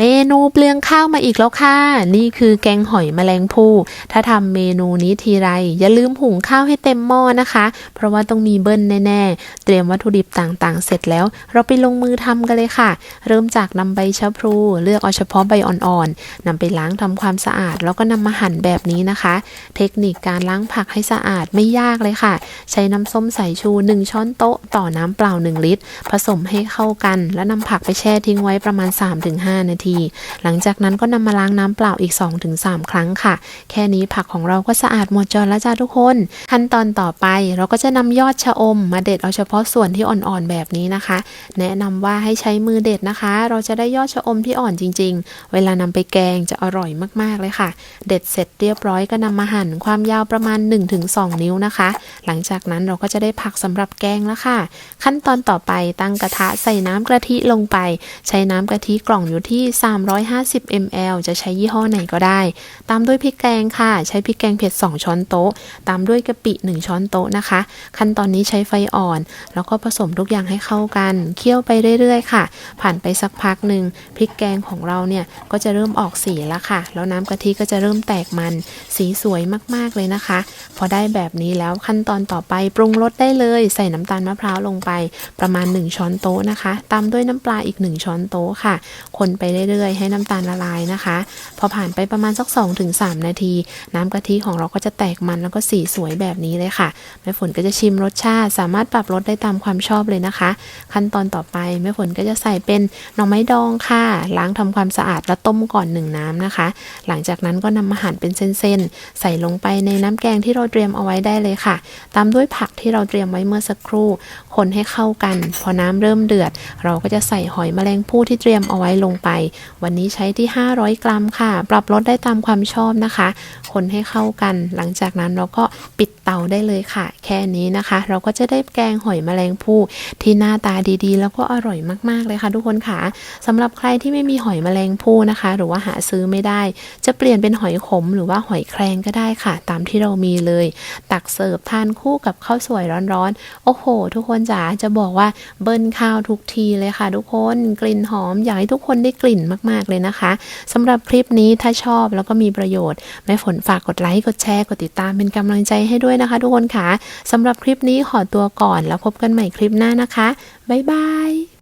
เมนูเปลืองข้าวมาอีกแล้วค่ะ นี่คือแกงหอยแมลงภู่ถ้าทำเมนูนี้ทีไร อย่าลืมหุงข้าวให้เต็มหม้อนะคะ เพราะว่าต้องมีเบิ้ลแน่ๆ เตรียมวัตถุดิบต่างๆ เสร็จแล้ว เราไปลงมือทำกันเลยค่ะ เริ่มจากนำใบชะพลูเลือกเอาเฉพาะใบอ่อนๆนำไปล้างทำความสะอาด แล้วก็นำมาหั่นแบบนี้นะคะ เทคนิคการล้างผักให้สะอาดไม่ยากเลยค่ะ ใช้น้ำส้มสายชู 1 ช้อนโต๊ะต่อน้ำเปล่า 1 ลิตร ผสมให้เข้ากัน แล้วนำผักไปแช่ทิ้งไว้ประมาณ 3-5 นาทีหลังจากนั้นก็นำมาล้างน้ำเปล่าอีก 2-3 ครั้งค่ะ แค่นี้ผักของเราก็สะอาดหมดจดแล้วจ้าทุกคน ขั้นตอนต่อไปเราก็จะนำยอดชะอม มาเด็ดเอาเฉพาะส่วนที่อ่อนๆแบบนี้นะคะ แนะนำว่าให้ใช้มือเด็ดนะคะ เราจะได้ยอดชะอมที่อ่อนจริง ๆ เวลานำไปแกงจะอร่อยมากๆเลยค่ะ เด็ดเสร็จเรียบร้อยก็นำมาหั่นความยาวประมาณ 1-2 นิ้วนะคะ หลังจากนั้นเราก็จะได้ผักสำหรับแกงแล้วค่ะ ขั้นตอนต่อไปตั้งกระทะใส่น้ำกะทิลงไป ใช้น้ำกะทิกล่องอยู่ที่350 ml จะใช้ยี่ห้อไหนก็ได้ ตามด้วยพริกแกงค่ะ ใช้พริกแกงเผ็ด 2 ช้อนโต๊ะ ตามด้วยกะปิ 1 ช้อนโต๊ะนะคะ ขั้นตอนนี้ใช้ไฟอ่อน แล้วก็ผสมทุกอย่างให้เข้ากัน เคี่ยวไปเรื่อยๆ ค่ะ ผ่านไปสักพักหนึ่งพริกแกงของเราเนี่ยก็จะเริ่มออกสีแล้วค่ะ แล้วน้ำกะทิก็จะเริ่มแตกมัน สีสวยมากๆเลยนะคะ พอได้แบบนี้แล้วขั้นตอนต่อไปปรุงรสได้เลย ใส่น้ำตาลมะพร้าวลงไปประมาณ 1 ช้อนโต๊ะนะคะ ตามด้วยน้ำปลาอีก 1 ช้อนโต๊ะค่ะ คนไปเรื่อยๆ ให้น้ำตาลละลายนะคะ พอผ่านไปประมาณสัก 2-3 นาที น้ำกะทิของเราก็จะแตกมันแล้วก็สีสวยแบบนี้เลยค่ะ แม่ฝนก็จะชิมรสชาติ สามารถปรับรสได้ตามความชอบเลยนะคะ ขั้นตอนต่อไปแม่ฝนก็จะใส่เป็นหน่อไม้ดองค่ะ ล้างทำความสะอาดแล้วต้มก่อนหนึ่งน้ำนะคะ หลังจากนั้นก็นำมาหั่นเป็นเส้นๆ ใส่ลงไปในน้ำแกงที่เราเตรียมเอาไว้ได้เลยค่ะ ตามด้วยผักที่เราเตรียมไว้เมื่อสักครู่ คนให้เข้ากัน พอน้ำเริ่มเดือด เราก็จะใส่หอยแมลงภู่ที่เตรียมเอาไว้ลงไปวันนี้ใช้ที่ 500 กรัมค่ะ ปรับรสได้ตามความชอบนะคะ คนให้เข้ากัน หลังจากนั้นเราก็ปิดเตาได้เลยค่ะ แค่นี้นะคะ เราก็จะได้แกงหอยแมลงภู่ที่หน้าตาดีๆ แล้วก็อร่อยมากๆเลยค่ะ ทุกคนค่ะสำหรับใครที่ไม่มีหอยแมลงภู่นะคะ หรือว่าหาซื้อไม่ได้ จะเปลี่ยนเป็นหอยขม หรือว่าหอยแครงก็ได้ค่ะ ตามที่เรามีเลย ตักเสิร์ฟทานคู่กับข้าวสวยร้อนๆ โอ้โห ทุกคนจ๋าจะบอกว่าเบิ้ลข้าวทุกทีเลยค่ะ ทุกคนกลิ่นหอมอยากให้ทุกคนได้กลิ่นมาก ๆ เลยนะคะสำหรับคลิปนี้ถ้าชอบแล้วก็มีประโยชน์ แม่ฝนฝากกดไลค์ กดแชร์ กดติดตามเป็นกำลังใจให้ด้วยนะคะ ทุกคนค่ะสำหรับคลิปนี้ขอตัวก่อนแล้วพบกันใหม่คลิปหน้านะคะ บ๊ายบาย